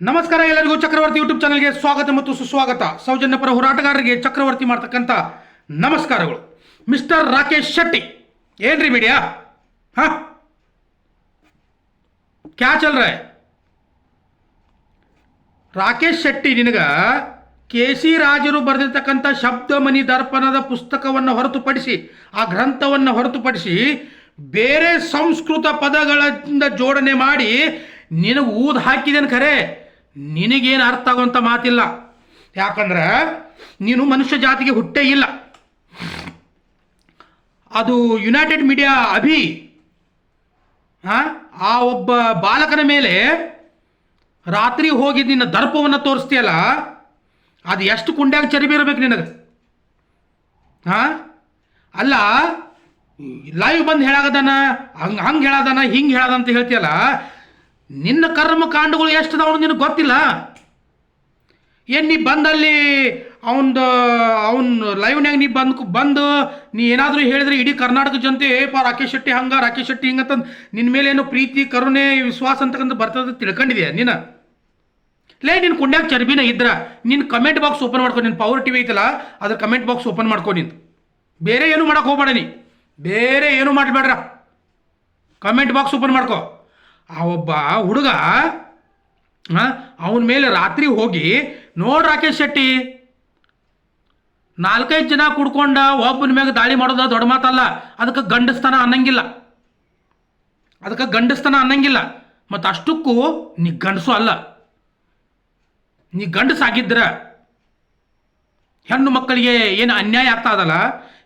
ನಮಸ್ಕಾರ ಎಲ್ಲರಿಗೂ ಚಕ್ರವರ್ತಿ ಯೂಟ್ಯೂಬ್ ಚಾನಲ್ಗೆ ಸ್ವಾಗತ ಮತ್ತು ಸುಸ್ವಾಗತ. ಸೌಜನ್ಯ ಪರ ಹೋರಾಟಗಾರರಿಗೆ ಚಕ್ರವರ್ತಿ ಮಾಡ್ತಕ್ಕಂಥ ನಮಸ್ಕಾರಗಳು. ಮಿಸ್ಟರ್ ರಾಕೇಶ್ ಶೆಟ್ಟಿ, ಏನ್ರಿ ಮೀಡಿಯಾ ಹಾ? ಕ್ಯಾ ಚಲ್ ರಾಕೇಶ್ ಶೆಟ್ಟಿ, ನಿನಗ ಕೆ ಸಿ ರಾಜರು ಬರೆದಿರ್ತಕ್ಕಂಥ ಶಬ್ದಮನಿ ದರ್ಪಣದ ಪುಸ್ತಕವನ್ನು ಹೊರತುಪಡಿಸಿ, ಆ ಗ್ರಂಥವನ್ನು ಹೊರತುಪಡಿಸಿ ಬೇರೆ ಸಂಸ್ಕೃತ ಪದಗಳಿಂದ ಜೋಡಣೆ ಮಾಡಿ ನಿನಗೆ ಊದ್ ಹಾಕಿದೇನು ಖರೆ? ನಿನಗೇನು ಅರ್ಥ ಆಗುವಂಥ ಮಾತಿಲ್ಲ. ಯಾಕಂದ್ರೆ ನೀನು ಮನುಷ್ಯ ಜಾತಿಗೆ ಹುಟ್ಟೇ ಇಲ್ಲ. ಅದು ಯುನೈಟೆಡ್ ಮೀಡಿಯಾ ಅಭಿ ಆ, ಆ ಒಬ್ಬ ಬಾಲಕನ ಮೇಲೆ ರಾತ್ರಿ ಹೋಗಿ ನಿನ್ನ ದರ್ಪವನ್ನು ತೋರಿಸ್ತೀಯಲ್ಲ ಅದು ಎಷ್ಟು ಕುಂಡ್ಯಾಗ ಚರಿಬಿರಬೇಕು ನಿನಗೆ? ಹಾಂ ಅಲ್ಲ ಲೈವ್ ಬಂದು ಹೇಳಾಗದಾನ ಹಂಗೆ ಹಂಗೆ ಹೇಳಾದಾನ ಹಿಂಗೆ ಹೇಳದ ಅಂತ ಹೇಳ್ತೀಯಲ್ಲ ನಿನ್ನ ಕರ್ಮ ಕಾಂಡಗಳು ಎಷ್ಟು ಅದಾವ ನಿನಗೆ ಗೊತ್ತಿಲ್ಲ? ಏನು ನೀ ಬಂದಲ್ಲಿ ಅವನದು, ಅವನ ಲೈವ್ನ್ಯಾಗ ನೀ ಬಂದು ಬಂದು ನೀ ಏನಾದರೂ ಹೇಳಿದ್ರೆ ಇಡೀ ಕರ್ನಾಟಕ ಜನತೆ ಪಾ ರಾಕೇಶ್ ಶೆಟ್ಟಿ ಹಂಗ, ರಾಕೇಶ್ ಶೆಟ್ಟಿ ಹಿಂಗಂತಂದು ನಿನ್ನ ಮೇಲೆ ಏನೋ ಪ್ರೀತಿ, ಕರುಣೆ, ವಿಶ್ವಾಸ ಅಂತಕ್ಕಂಥ ಬರ್ತದೆ ತಿಳ್ಕೊಂಡಿದ್ಯಾ ನೀನು? ಲೇ ನಿನ್ನ ಕುಂಡ್ಯಾಗ ಚರ್ಬಿನ ಇದ್ರ ನಿನ್ನ ಕಮೆಂಟ್ ಬಾಕ್ಸ್ ಓಪನ್ ಮಾಡ್ಕೊ ನಿನ್ನ ಪವರ್ ಟಿವಿ ಐತಲ್ಲ, ಅದ್ರ ಕಮೆಂಟ್ ಬಾಕ್ಸ್ ಓಪನ್ ಮಾಡ್ಕೊ ನಿನ್. ಬೇರೆ ಏನು ಮಾಡೋಕೆ ಹೋಗ್ಬೇಡ ನೀ. ಬೇರೆ ಏನು ಮಾಡಬೇಡ್ರ? ಕಮೆಂಟ್ ಬಾಕ್ಸ್ ಓಪನ್ ಮಾಡ್ಕೊ. ಆ ಒಬ್ಬ ಹುಡುಗ ಅವನ ಮೇಲೆ ರಾತ್ರಿ ಹೋಗಿ, ನೋಡಿ ರಾಕೇಶ್ ಶೆಟ್ಟಿ, ನಾಲ್ಕೈದು ಜನ ಕುಡ್ಕೊಂಡ ಒಬ್ಬನ ಮ್ಯಾಗ ದಾಳಿ ಮಾಡೋದು ದೊಡ್ಡ ಮಾತಲ್ಲ. ಅದಕ್ಕೆ ಗಂಡಸ್ತನ ಅನ್ನಂಗಿಲ್ಲ. ಅದಕ್ಕೆ ಗಂಡಸ್ತನ ಅನ್ನಂಗಿಲ್ಲ. ಮತ್ತು ಅಷ್ಟಕ್ಕೂ ನೀ ಗಂಡಸು ಅಲ್ಲ. ನೀ ಗಂಡಸಾಗಿದ್ರ ಹೆಣ್ಣು ಮಕ್ಕಳಿಗೆ ಏನು ಅನ್ಯಾಯ ಆಗ್ತಾ ಇದಲ್ಲ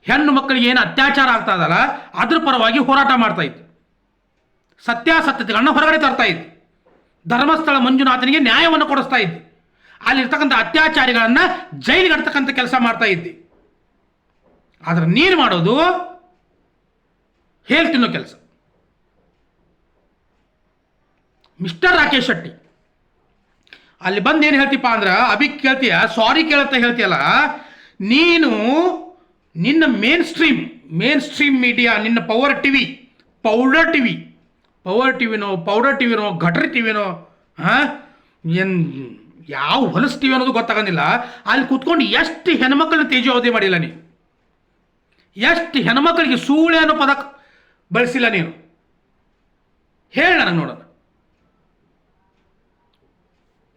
ಹೆಣ್ಣು ಮಕ್ಕಳಿಗೆ ಏನು ಅತ್ಯಾಚಾರ ಆಗ್ತಾ ಇದಲ್ಲ ಅದ್ರ ಪರವಾಗಿ ಹೋರಾಟ ಮಾಡ್ತಾ ಇತ್ತು. ಸತ್ಯಾಸತ್ಯತೆಗಳನ್ನ ಹೊರಗಡೆ ತರ್ತಾ ಇತ್ತು ಧರ್ಮಸ್ಥಳ ಮಂಜುನಾಥನಿಗೆ ನ್ಯಾಯವನ್ನು ಕೊಡಿಸ್ತಾ ಇದ್ದಿ. ಅಲ್ಲಿರ್ತಕ್ಕಂಥ ಅತ್ಯಾಚಾರಿಗಳನ್ನು ಜೈಲಿಗೆ ಅಡ್ತಕ್ಕಂಥ ಕೆಲಸ ಮಾಡ್ತಾ ಇದ್ದಿ. ಆದರೆ ನೀನು ಮಾಡೋದು ಹೇಳ್ತಿನ್ನೋ ಕೆಲಸ. ಮಿಸ್ಟರ್ ರಾಕೇಶ್ ಶೆಟ್ಟಿ, ಅಲ್ಲಿ ಬಂದು ಏನು ಹೇಳ್ತೀಪ್ಪ ಅಂದ್ರೆ, ಅಭಿ ಕೇಳ್ತೀಯ? ಸಾರಿ ಕೇಳತ್ತ ಹೇಳ್ತೀಯಲ್ಲ, ನೀನು ನಿನ್ನ mainstream mainstream media, ನಿನ್ನ power TV, powder TV power ಟಿವಿನೋ, powder ಟಿವಿನೋ ಘಟರ್ ಟಿವಿನೋ, ಹಾಂ? ಏನು, ಯಾವ ಹೊಲಸ್ತೀವಿ ಅನ್ನೋದು ಗೊತ್ತಾಗಂಗಿಲ್ಲ. ಅಲ್ಲಿ ಕೂತ್ಕೊಂಡು ಎಷ್ಟು ಹೆಣ್ಮಕ್ಳನ್ನ ತೇಜಾವಧಿ ಮಾಡಿಲ್ಲ ನೀನು ಎಷ್ಟು ಹೆಣ್ಮಕ್ಳಿಗೆ ಸೂಳೆ ಅನ್ನೋ ಪದ ಬಳಸಿಲ್ಲ ನೀನು? ಹೇಳ ನನಗೆ ನೋಡೋಣ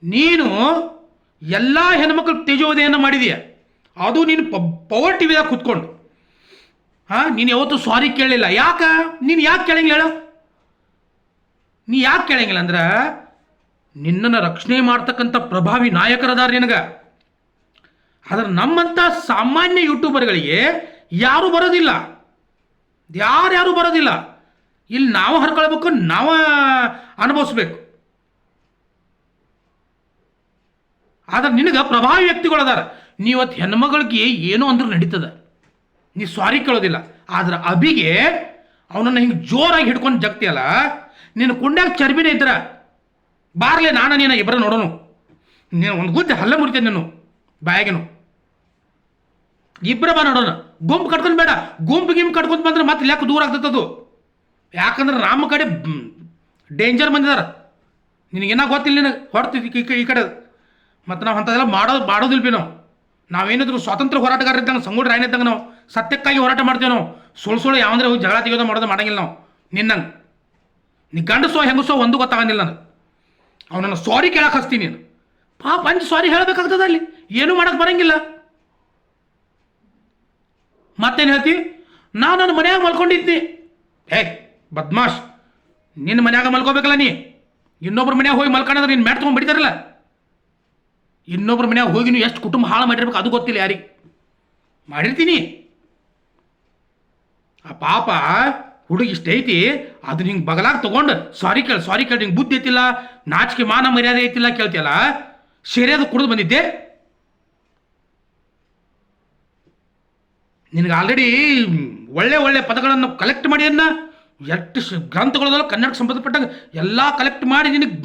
ನೀನು ಎಲ್ಲ ಹೆಣ್ಮಕ್ಳು ತೇಜೋವಧೆಯನ್ನು ಮಾಡಿದೀಯ. ಅದು ನೀನು ಪ, ಪವರ್ ಟಿವಿದಾಗ ಕೂತ್ಕೊಂಡು. ಹಾಂ, ನೀನು ಯಾವತ್ತೂ ಸಾರಿ ಕೇಳಿಲ್ಲ. ಯಾಕೆ? ನೀನು ಯಾಕೆ ಕೇಳಂಗಿಲ್ಲ ಹೇಳು? ನೀ ಯಾಕೆ ಕೇಳಂಗಿಲ್ಲ ಅಂದ್ರೆ ನಿನ್ನನ್ನು ರಕ್ಷಣೆ ಮಾಡ್ತಕ್ಕಂಥ ಪ್ರಭಾವಿ ನಾಯಕರದಾರ ನಿನಗೆ. ಆದ್ರೆ ನಮ್ಮಂಥ ಸಾಮಾನ್ಯ ಯೂಟ್ಯೂಬರ್ಗಳಿಗೆ ಯಾರು ಬರೋದಿಲ್ಲ. ಯಾರ್ಯಾರು ಬರೋದಿಲ್ಲ. ಇಲ್ಲಿ ನಾವು ಹರ್ಕೊಳ್ಬೇಕು, ನಾವು ಅನುಭವಿಸ್ಬೇಕು. ಆದ್ರೆ ನಿನಗೆ ಪ್ರಭಾವಿ ವ್ಯಕ್ತಿಗಳು ಅದಾರ. ನೀವತ್ತು ಹೆಣ್ಮಗಳಿಗೆ ಏನೋ ಅಂದ್ರೆ ನಡೀತದ. ನೀ ಸಾರಿ ಕೇಳೋದಿಲ್ಲ. ಆದ್ರೆ ಅಭಿಗೆ ಅವನನ್ನು ಹಿಂಗೆ ಜೋರಾಗಿ ಹಿಡ್ಕೊಂಡು ಜಗ್ತಿಯಲ್ಲ ನಿನ್ನ ಕುಂಡ್ಯಾಗ ಚರ್ಬಿನೇ ಇದ್ರ, ಬಾರ್ಲೆ ನಾನು ನೀನು ಇಬ್ಬರ ನೋಡೋನು. ನೀನು ಒಂದು ಗುದ್ದೆ ಹಲ್ಲ ಮುರಿತೇನೆ ನೀನು, ಬಾಯಾಗೇನು. ಇಬ್ಬರ ಬಾ ನೋಡೋಣ ಗುಂಪು ಕಟ್ಕೊಂಡು ಬೇಡ. ಗುಂಪು ಗಿಂಪು ಕಟ್ಕೊಂಡು ಬಂದ್ರೆ ಮತ್ತೆ ಲೆಕ್ಕ ದೂರ ಅದು. ಯಾಕಂದ್ರೆ ನಮ್ಮ ಕಡೆ ಡೇಂಜರ್ ಬಂದಿದಾರ ನಿನಗೇನ ಗೊತ್ತಿಲ್ಲ ನಿನಗೆ. ಹೊಡ್ತಿದ್ವಿ ಈ ಕಡೆ. ಮತ್ತು ನಾವು ಅಂಥದ್ದೆಲ್ಲ ಮಾಡೋದು, ಮಾಡೋದಿಲ್ಲ ಬಿ ನಾವು. ನಾವೇನಿದ್ರು ಸ್ವಾತಂತ್ರ್ಯ ಹೋರಾಟಗಾರ ಇದ್ದಂಗೆ ಸಂಗೊಳ್ಳಿ ರಾಯನ ಇದ್ದಂಗೆ ನಾವು, ಸತ್ಯಕ್ಕಾಗಿ ಹೋರಾಟ ಮಾಡ್ತೇವೆ ನಾವು. ಸುಳ್ಳು ಸುಳ್ಳು ಯಾವಂದ್ರೆ ಹೋಗಿ ಜಗಳ ತೆಗೆಯೋದು ಮಾಡೋದು ಮಾಡಂಗಿಲ್ಲ ನಾವು. ನಿನ್ನಂಗೆ. ನೀ ಗಂಡಸೋ ಹೆಂಗಸೋ ಒಂದು ಗೊತ್ತಾಗಂಗಿಲ್ಲ ನನಗೆ ಅವನನ್ನು ಸಾರಿ ಕೇಳಕ್ಕೆ ಹಚ್ತೀನಿ ನೀನು. ಪಾಪ ಅಂಜಿ ಸಾರಿ ಹೇಳಬೇಕಾಗ್ತದ ಅಲ್ಲಿ. ಏನೂ ಮಾಡಕ್ಕೆ ಬರಂಗಿಲ್ಲ. ಮತ್ತೇನು ಹೇಳ್ತಿ? ನಾನು ನನ್ನ ಮನ್ಯಾಗ ಮಲ್ಕೊಂಡಿದ್ದೆ ಹೇ, ಬದ್ಮಾಶ್, ನಿನ್ನ ಮನ್ಯಾಗ ಮಲ್ಕೋಬೇಕಲ್ಲ ನೀ. ಇನ್ನೊಬ್ರ ಮನ್ಯಾಗ ಹೋಗಿ ಮಲ್ಕೊಂಡ್ರೆ ನೀನು ಮ್ಯಾಟ್ ತೊಗೊಂಡು ಬಿಡ್ತಾರಲ್ಲ. ಇನ್ನೊಬ್ರ ಮನ್ಯಾಗ ಹೋಗಿ ನೀವು ಎಷ್ಟು ಕುಟುಂಬ ಹಾಳು ಮಾಡಿರ್ಬೇಕು ಅದು ಗೊತ್ತಿಲ್ಲ ಯಾರಿಗೆ. ಮಾಡಿರ್ತೀನಿ. ಆ ಪಾಪ ಹುಡುಗಿ ಇಷ್ಟ ಐತಿ, ಅದನ್ನ ಹಿಂಗೆ ಬಗಲಾಗ ತಗೊಂಡು ಸಾರಿ ಕೇಳಿ ಸಾರಿ ಕೇಳಿ ಹಿಂಗೆ ಬುದ್ಧಿ ಐತಿಲ್ಲ, ನಾಚಿಕೆ, ಮಾನ, ಮರ್ಯಾದೆ ಐತಿಲ್ಲ ಕೇಳ್ತಿಯಲ್ಲ ಸೇರ್ಯಾದ ಕುಡಿದು ಬಂದಿದ್ದೆ. ನಿನಗೆ ಆಲ್ರೆಡಿ ಒಳ್ಳೆ ಒಳ್ಳೆ ಪದಗಳನ್ನು ಕಲೆಕ್ಟ್ ಮಾಡಿ ಅನ್ನ ಎಷ್ಟು ಗ್ರಂಥಗಳದಲ್ಲ ಕನ್ನಡಕ್ಕೆ ಸಂಬಂಧಪಟ್ಟಾಗ ಎಲ್ಲ ಕಲೆಕ್ಟ್ ಮಾಡಿ ನಿನಗೆ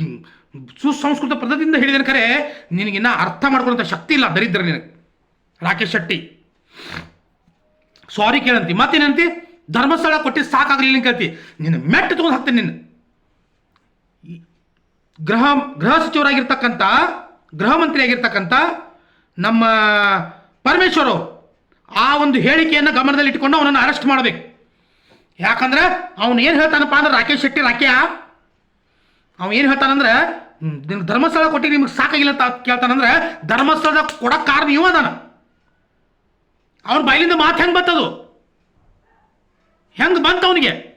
ಸುಸಂಸ್ಕೃತ ಪದದಿಂದ ಹೇಳಿದೇನೆ ಖರೆ ನಿನಗಿನ್ನ ಅರ್ಥ ಮಾಡ್ಕೊಳ್ಳೋಂಥ ಶಕ್ತಿ ಇಲ್ಲ, ದರಿದ್ರ ನಿನಗೆ. ರಾಕೇಶ್ ಶೆಟ್ಟಿ. ಸಾರಿ ಕೇಳಂತಿ ಮತ್ತೇನಂತಿ ಧರ್ಮಸ್ಥಳ ಕೊಟ್ಟಿದ್ದು ಸಾಕಾಗಲಿಲ್ಲ ಕೇಳ್ತಿ ನಿನ್ನ ಮೆಟ್ಟು ತೊಗೊಂಡು ಹಾಕ್ತೇನೆ ನಿನ್ನ. ಗೃಹ ಗೃಹ ಸಚಿವರಾಗಿರ್ತಕ್ಕಂಥ, ಗೃಹ ಮಂತ್ರಿಯಾಗಿರ್ತಕ್ಕಂಥ ನಮ್ಮ ಪರಮೇಶ್ವರ್ ಆ ಒಂದು ಹೇಳಿಕೆಯನ್ನು ಗಮನದಲ್ಲಿ ಇಟ್ಕೊಂಡು ಅವನನ್ನು ಅರೆಸ್ಟ್ ಮಾಡಬೇಕು. ಯಾಕಂದ್ರೆ ಅವನು ಏನು ಹೇಳ್ತಾನಪ್ಪ ಅಂದ್ರೆ ರಾಕೇಶ್ ಶೆಟ್ಟಿ ರಾಕ್ಯ? ಅವನು ಏನು ಹೇಳ್ತಾನಂದ್ರೆ ಧರ್ಮಸ್ಥಳ ಕೊಟ್ಟಿ ನಿಮ್ಗೆ ಸಾಕಾಗಿಲ್ಲ ಅಂತ ಕೇಳ್ತಾನಂದ್ರೆ, ಧರ್ಮಸ್ಥಳದ ಕೊಡಕ್ಕೆ ಕಾರಣ ಇವ ಅದಾನ. ಅವನ ಬಾಯಿಲಿಂದ ಮಾತು ಹೆಂಗೆ ಬರ್ತದು ಹೆಂಗೆ ಬಂತ ಅವನಿಗೆ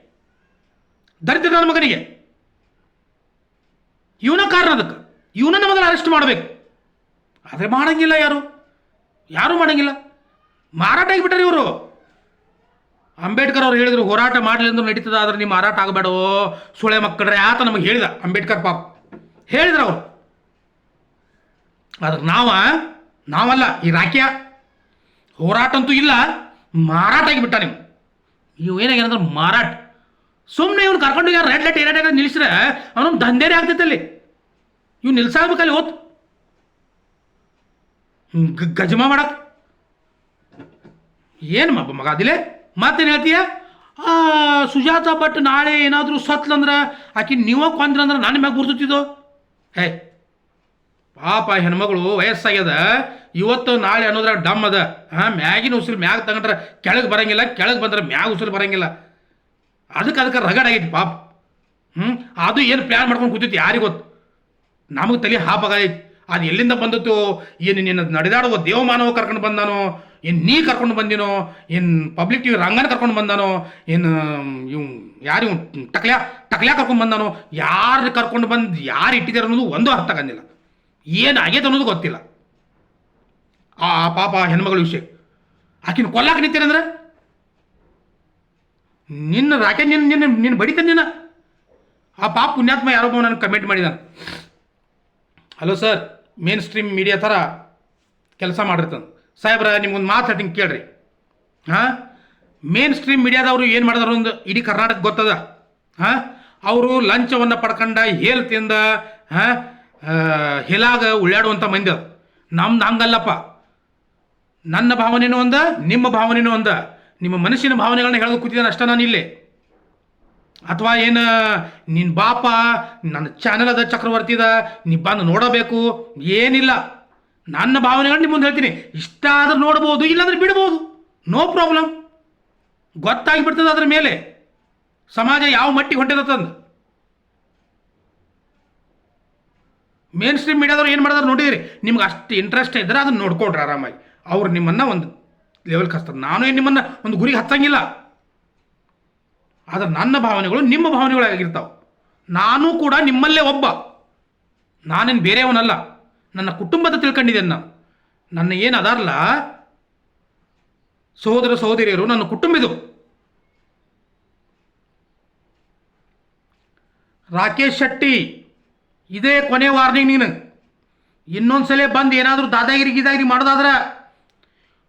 ದರಿದ್ರ ನನ್ನ ಮಗನಿಗೆ. ಇವನ ಕಾರಣ ಅದಕ್ಕೆ. ಇವನನ್ನು ಮೊದಲು ಅರೆಸ್ಟ್ ಮಾಡಬೇಕು. ಆದರೆ ಮಾಡಂಗಿಲ್ಲ ಯಾರು? ಯಾರು ಮಾಡಂಗಿಲ್ಲ? ಮಾರಾಟ ಆಗಿಬಿಟ್ಟಾರೆ ಇವರು. ಅಂಬೇಡ್ಕರ್ ಅವ್ರು ಹೇಳಿದ್ರು, ಹೋರಾಟ ಮಾಡಲಿ ಅಂದ್ರೆ ನಡೀತದ, ಆದ್ರೆ ನೀವು ಮಾರಾಟ ಆಗಬೇಡೋ. ಸುಳೆ ಮಕ್ಕಳ್ರೆ, ಆತ ನಮಗೆ ಹೇಳಿದ, ಅಂಬೇಡ್ಕರ್ ಪಾಪ. ಹೇಳಿದ್ರು ಅವರು. ಆದ್ರೆ ನಾವ, ನಾವಲ್ಲ, ಈ ರಾಕ್ಯ ಹೋರಾಟ ಅಂತೂ ಇಲ್ಲ, ಮಾರಾಟ ಆಗಿಬಿಟ್ಟ ನೀವು ಇವು ಏನಂದ್ರೆ ಮಾರಾಟ. ಸುಮ್ಮನೆ ಇವ್ನು ಕರ್ಕೊಂಡು ಯಾರು ರೆಡ್ ಲೈಟ್ ಏನಾಟ ನಿಲ್ಲಿಸ್ರೆ ಅವನೊಂದು ದಂಧೆನೇ ಆಗ್ತೈತೆ ಅಲ್ಲಿ. ಇವ್ ನಿಲ್ಸಾಗ್ಬೇಕಲ್ಲಿ ಗ- ಗಜಮ ಮಾಡಕ್. ಏನು ಮಗ ಮಗ ಅದಿಲೆ? ಮತ್ತೇನು ಹೇಳ್ತೀಯ? ಆ, ಸುಜಾತ ಭಟ್ ನಾಳೆ ಏನಾದರೂ ಸತ್ಲಂದ್ರೆ ಆಕಿ ನೀವ ಕೊಂದ್ರಂದ್ರೆ ನನ್ನ ಮ್ಯಾಗ ಗುರ್ತಿದ್ದು ಹೇ ಪಾಪ ಹೆಣ್ಮಗಳು ವಯಸ್ಸಾಗ್ಯದ. ಇವತ್ತು ನಾಳೆ ಅನ್ನೋದ್ರಾಗ ಡಮ್ ಅದ. ಹಾಂ, ಮ್ಯಾಗಿನ ಉಸಿರು ಮ್ಯಾಗ ತಗೊಂಡ್ರೆ ಕೆಳಗೆ ಬರಂಗಿಲ್ಲ, ಕೆಳಗೆ ಬಂದ್ರೆ ಮ್ಯಾಗ ಉಸಿರು ಬರಂಗಿಲ್ಲ. ಅದಕ್ಕೆ ಅದಕ್ಕೆ ರಗಡ್ ಆಗೈತಿ ಪಾಪ. ಹ್ಞೂ ಅದು ಏನು ಪ್ಲ್ಯಾನ್ ಮಾಡ್ಕೊಂಡು ಕೂತೈತಿ ಯಾರಿಗೆ ಗೊತ್ತು? ನಮಗೆ ತಲೆ ಹಾಪಾಗೈತಿ ಅದು ಎಲ್ಲಿಂದ ಬಂದಿತ್ತು ಏನು ನಿನ್ನ ನಡೆದಾಡುವ ದೇವಮಾನವ ಕರ್ಕೊಂಡು ಬಂದಾನೋ? ಏನು ನೀ ಕರ್ಕೊಂಡು ಬಂದಿನೋ? ಏನು ಪಬ್ಲಿಕ್ ಟಿವಿ ರಂಗನ ಕರ್ಕೊಂಡು ಬಂದಾನೋ? ಏನು, ಇವ್ ಯಾರು ಇವ್ ಟಕ್ಲ್ಯಾ ಟಕ್ಲ್ಯಾ ಕರ್ಕೊಂಡು ಬಂದಾನೋ? ಯಾರು ಕರ್ಕೊಂಡು ಬಂದು ಯಾರು ಇಟ್ಟಿದ್ದಾರೆ ಅನ್ನೋದು ಒಂದು ಅರ್ಥ ಆಗಂದಿಲ್ಲ ಏನು ಆಗೈತೆ ಅನ್ನೋದು ಗೊತ್ತಿಲ್ಲ. ಆ ಪಾಪ ಹೆಣ್ಮಗಳ ವಿಷಯ. ಆಕಿನ ಕೊಲ್ಲಾಕ ನಿಂತೇನಂದ್ರೆ ನಿನ್ನ ರಾಕೆ ನಿನ್ನ ನಿನ್ನ ನಿನ್ನ ಬಡಿತ ನಿನ್ನ ಆ ಪಾಪ ಪುಣ್ಯಾತ್ಮ ಯಾರೊಬ್ಬ ನನಗೆ ಕಮೆಂಟ್ ಮಾಡಿದಾನೆ. Hello sir mainstream media ಥರ ಕೆಲಸ ಮಾಡಿರ್ತಾನೆ. ಸಾಹೇಬ್ರ, ನಿಮ್ಗೊಂದು ಮಾತು ಹೇಳ್ತೀನಿ ಕೇಳ್ರಿ. ಹಾಂ? ಮೇನ್ ಸ್ಟ್ರೀಮ್ ಮೀಡಿಯಾದವರು ಏನು ಮಾಡಿದ್ರು ಒಂದು ಇಡೀ ಕರ್ನಾಟಕ ಗೊತ್ತದ? ಹಾಂ? ಅವರು ಲಂಚವನ್ನು ಪಡ್ಕೊಂಡ ಹೇಲ್ತಿಂದ ಹಾಂ? ಹೇಲಾಗ ಉಳ್ಳಾಡುವಂಥ ಮಂದಿ ಅದು. ನಮ್ದು ಹಂಗಲ್ಲಪ್ಪ ನನ್ನ ಭಾವನೆನೂ ಒಂದ, ನಿಮ್ಮ ಭಾವನೆನೂ ಒಂದ. ನಿಮ್ಮ ಮನಸ್ಸಿನ ಭಾವನೆಗಳನ್ನ ಹೇಳೋದು ಕೂತಿದ್ದಾನೆ ಅಷ್ಟ ನಾನು ಇಲ್ಲೇ. ಅಥವಾ ಏನು ನಿನ್ನ ಬಾಪ ನನ್ನ ಚಾನಲ್ ಅದ ಚಕ್ರವರ್ತಿದ ನೀ ಬಂದು ನೋಡಬೇಕು, ಏನಿಲ್ಲ. ನನ್ನ ಭಾವನೆಗಳು ನಿಮ್ಮ ಮುಂದೆ ಹೇಳ್ತೀನಿ. ಇಷ್ಟ ಆದ್ರೆ ನೋಡ್ಬೋದು, ಇಲ್ಲಾಂದ್ರೆ ಬಿಡ್ಬೋದು. ನೋ ಪ್ರಾಬ್ಲಮ್ ಗೊತ್ತಾಗಿಬಿಡ್ತದೆ ಅದ್ರ ಮೇಲೆ. ಸಮಾಜ ಯಾವ ಮಟ್ಟಿಗೆ ಹೊಂಟಿದತ್ತಂದು ಮೇನ್ ಸ್ಟ್ರೀಮ್ ಮೀಡಿಯಾದವ್ರು ಏನು ಮಾಡಿದ್ರು ನೋಡಿದಿರಿ? ನಿಮ್ಗೆ ಅಷ್ಟು ಇಂಟ್ರೆಸ್ಟ್ ಇದ್ದರೆ ಅದನ್ನು ನೋಡ್ಕೊಡ್ರಿ ಆರಾಮಾಗಿ. ಅವ್ರು ನಿಮ್ಮನ್ನು ಒಂದು ಲೆವೆಲ್ ಕಸ್ತಾರೆ ನಾನು ಏನು ನಿಮ್ಮನ್ನು ಒಂದು ಗುರಿಗೆ ಹತ್ತಂಗಿಲ್ಲ ಆದರೆ ನನ್ನ ಭಾವನೆಗಳು ನಿಮ್ಮ ಭಾವನೆಗಳಾಗಿರ್ತಾವೆ. ನಾನು ಕೂಡ ನಿಮ್ಮಲ್ಲೇ ಒಬ್ಬ. ನಾನೇನು ಬೇರೆಯವನಲ್ಲ. ನನ್ನ ಕುಟುಂಬದ ತಿಳ್ಕೊಂಡಿದ್ದೇನೆ ನಾನು. ನನ್ನ ಏನು ಅದಾರಲ್ಲ ಸಹೋದರ ಸಹೋದರಿಯರು ನನ್ನ ಕುಟುಂಬ ಇದು ರಾಕೇಶ್ ಶೆಟ್ಟಿ, ಇದೇ ಕೊನೆ ವಾರ್ನಿಂಗ್ ನೀನು. ಇನ್ನೊಂದ್ಸಲ ಬಂದು ಏನಾದರೂ ದಾದಾಗಿರಿ ಗೀದಾಗಿರಿ ಮಾಡೋದಾದ್ರೆ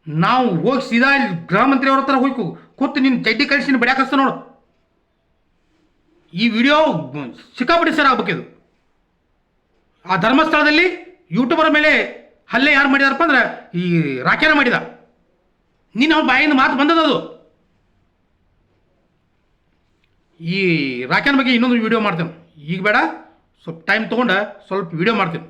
ನಾವು ಹೋಗಿ ಸೀದಾ ಇಲ್ಲಿ ಗೃಹ ಮಂತ್ರಿ ಅವ್ರ ಹತ್ರ ಹೋಗಿ ಕೂತು ನಿನ್ನ ಚಡ್ಡಿ ಕಳಿಸಿ ಬಿಡ್ಯಾಕಸ್ತ ನೋಡು. ಈ ವಿಡಿಯೋ ಸಿಕ್ಕಾಪಟ್ಟಿ ಸರ್ ಆಗ್ಬೇಕಿದು. ಆ ಧರ್ಮಸ್ಥಳದಲ್ಲಿ ಯೂಟ್ಯೂಬರ್ ಮೇಲೆ ಹಲ್ಲೆ ಯಾರು ಮಾಡಿದಾರಪ್ಪ ಅಂದ್ರೆ ಈ ರಾಖ್ಯಾನ ಮಾಡಿದ. ನೀನು ಅವ್ನ ಬಾಯಿಂದ ಮಾತು ಬಂದದದು ಈ ರಾಖ್ಯಾನ ಬಗ್ಗೆ ಇನ್ನೊಂದು ವಿಡಿಯೋ ಮಾಡ್ತೇನೆ. ಈಗ ಬೇಡ, ಸ್ವಲ್ಪ ಟೈಮ್ ತೊಗೊಂಡು ಸ್ವಲ್ಪ ವಿಡಿಯೋ ಮಾಡ್ತೀನಿ.